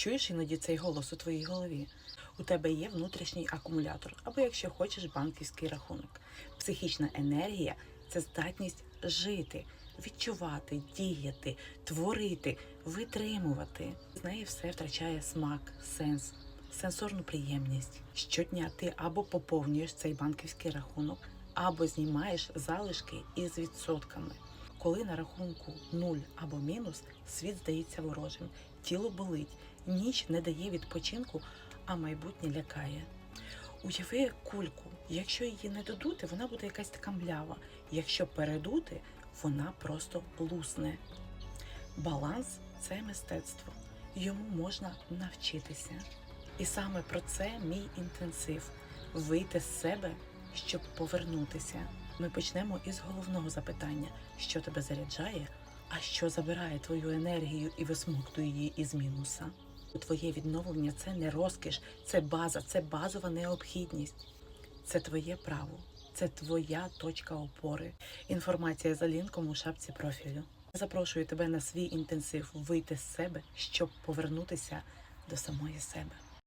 Чуєш іноді цей голос у твоїй голові? У тебе є внутрішній акумулятор, або якщо хочеш, банківський рахунок. Психічна енергія це здатність жити, відчувати, діяти, творити, витримувати. З неї все втрачає смак, сенс, сенсорну приємність. Щодня ти або поповнюєш цей банківський рахунок, або знімаєш залишки із відсотками. Коли на рахунку нуль або мінус, світ здається ворожим, тіло болить, ніч не дає відпочинку, а майбутнє лякає. Уяви кульку, якщо її не додути, вона буде якась така млява. Якщо передути, вона просто лусне. Баланс це мистецтво, йому можна навчитися. І саме про це мій інтенсив вийти з себе, щоб повернутися. Ми почнемо із головного запитання, що тебе заряджає, а що забирає твою енергію і висмоктує її із мінуса. Твоє відновлення це не розкіш, це база, це базова необхідність. Це твоє право, це твоя точка опори. Інформація за лінком у шапці профілю. Запрошую тебе на свій інтенсив вийти з себе, щоб повернутися до самої себе.